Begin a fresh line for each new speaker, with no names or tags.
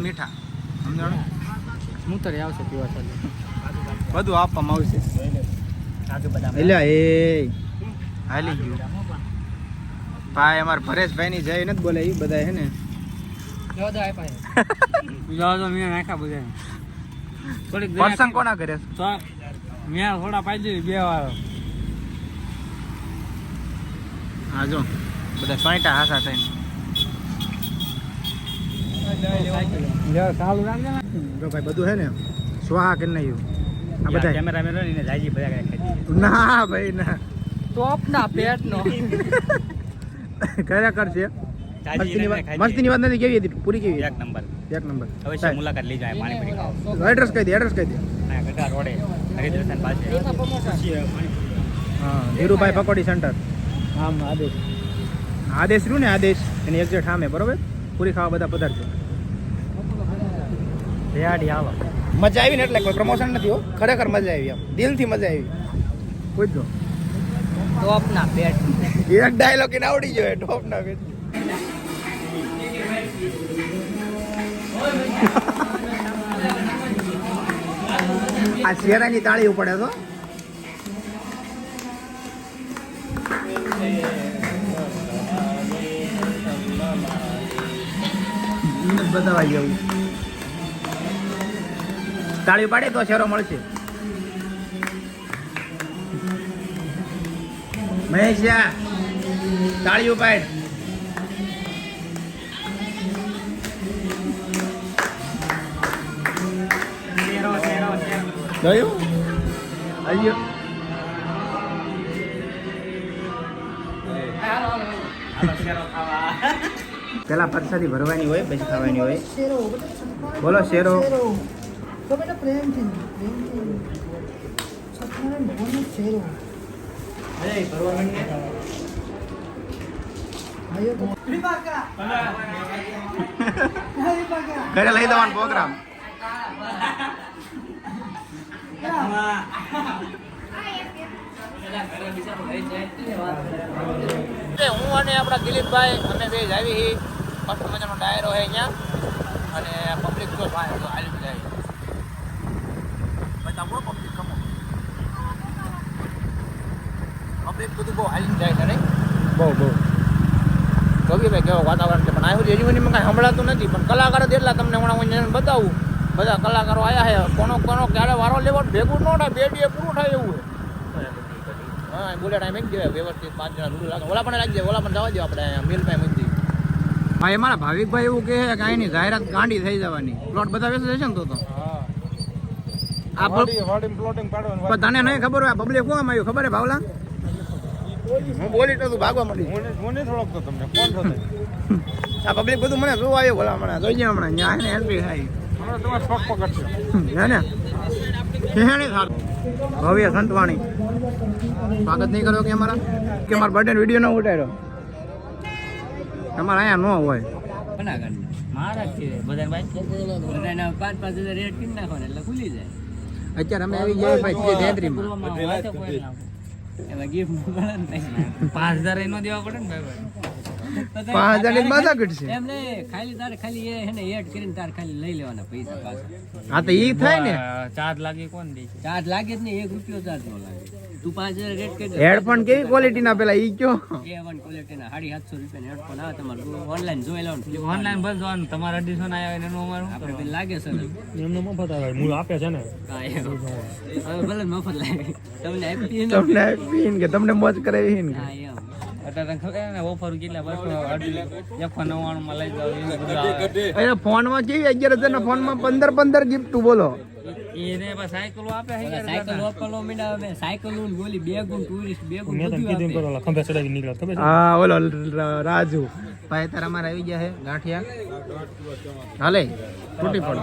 મીઠા. સમજાણું?
મૂતરે આવશે પીવા ચાલુ
બધું આપવામાં આવશે. એટલે એ. હાલી ગયું. ભાઈ અમાર ભરેશભાઈ ની જય નથી બોલે એ બધા હે ને?
નાખ્યા બધા થોડીક
પર્સન કોના કરે
મેં થોડા પાઈ બે વાર
હા જો. બધા સોઈટા હાસા થઈને. જો ભાઈ બધું હે ને સ્વાહા કરી નાખ્યું. આ બધા
કેમેરા મેરો ને જાજી બધા
ના ભાઈ ના.
તો ના પેટ નો
કર્યા કરજે મસ્તીની વાત નથી કેવી હતી? પૂરી કેવી
એક નંબર.
એક નંબર.
હવે મુલાકાત લઈ જાય પાણી પૂરી ખાવ
એડ્રેસ કહી દે એડ્રેસ કહી દે
ગઢા રોડે હરિદ્રસન પાસે.
હા ધીરુભાઈ પકોડી સેન્ટર.
આમ આદેશ.
આદેશ રહ્યું ને આદેશ. એની એક્ઝેક્ટ સામે બરોબર? પૂરી ખાવા બધા પધારજો
રેડી આવો.
મજા આવી ને એટલે કોઈ પ્રમોશન નથી હો. ખરેખર મજા આવી આમ. દિલથી મજા આવી.
તો આપના પેટ.
એક ડાયલોગ એને આવડી ગયો ટોપ ના વેચ આ શેરાની તાળી ઉપડે તો. બતાવા જવું તાળી પાડે તો શેરો મળશે. મહેશિયા તાળીઓ પાડ. જોયું હલ્યો. પેલા પરસાદી ભરવાની હોય, પછી ખાવાની હોય. બોલો, શેરો. ઘરે લઈ દેવાનો પ્રોગ્રામ. હું અને આપણા દિલીપભાઈ અમે બે જ આવી. મસ્ત મજાનો ડાયરો છે અહીંયા અને પબ્લિક જો ભાઈ તો હાલી જાય. બહુ પબ્લિક કમો પબ્લિક બધું બહુ હાલી જાય છે બહુ બહુ. કવિ ભાઈ કેવો વાતાવરણ છે? પણ આ સુધી હજુ એની કાંઈ સંભળાતું નથી. પણ કલાકારો જ એટલા તમને હમણાં બતાવું. બધા કલાકારો આવ્યા છે કોનો કોનો ક્યારે વારો લેવો ભેગું ન થાય બે ડીએ પૂરું થાય એવું હોય હા બુલેટ અહીં મેં દેવાય વ્યવસ્થિત પાંચ જણા દૂર લાગે. ઓલા પણ રાખજે ઓલા પણ જવા દો આપણે મિલ પાસે મૂકી દઈએ ભાઈ મારા ભાવિકભાઈ એવું કહે છે કે અહીંની જાહેરાત ગાંડી થઈ જવાની. પ્લોટ બધા વેચે છે ને તો તો. આ તને નહીં ખબર હોય પબ્લિક કોણ આવ્યું? ખબર હે ભાવલા? હું બોલી તો તું ભાગવા મળી આ પબ્લિક બધું મને જોવા આવ્યું ભલા હમણાં. જોઈ જાય હમણાં. ન્યાય એને હેલ્પી થાય. હે ને? ભવ્ય સંતવાણી. સ્વાગત નહીં કરો કે અમારા? કે અમારા બર્થડે વીડિયો ન ઉતાર્યો તમારે અહીંયા ન હોય. અત્યારે અમે આવી ગયા ભાઈ તેત્રીમાં
એમાં ગિફ્ટ પાંચ હજાર એનો દેવા પડે ને ભાઈ.
પાંચ હજારની મજા ઘટશે.
એમને ખાલી તારે ખાલી એ હે ને એડ કરીને તારે ખાલી લઈ લેવાના પૈસા પાછા.
હા તો ઈ થાય ને?
ચાર્જ લાગે કોણ દે ચાર્જ લાગે જ નહીં એક રૂપિયો ચાર્જ નો લાગે. તું પાંચ હજાર રેટ કરી
હેડફોન કેવી ક્વોલિટી ના પેલા ઈ કયો?
એ વન ક્વોલિટીના સાડી સાતસો રૂપિયા હેડફોન આવે તમારે. ઓનલાઈન જોઈ લેવાનું. ઓનલાઈન બસ જોવાનું તમારા ના આવે એનું અમારું. આપણે લાગે છે ને.
એમને મફત આવે મૂળ આપે છે ને.
હવે ભલે મફત લાગે. તમને આપી
તમને આપી કે તમને મોજ કરાવી
હા એમ બધું
ફોનમાં કેવી અગિયાર હજાર ના ફોનમાં પંદર પંદર ગિફ્ટ બોલો.
એને સાયકલો આપે સાયકલ વાપરલો મીડા સાયકલ ગોલી બેગું ટુરિસ્ટ બે
ગુણ તને કીધું કરો ખંભે ચડાવી નીકળ્યા ખબર
હા ઓલો રાજુ. ભાઈ તારા મારા આવી ગયા છે ગાંઠિયા. હાલે તૂટી પડો.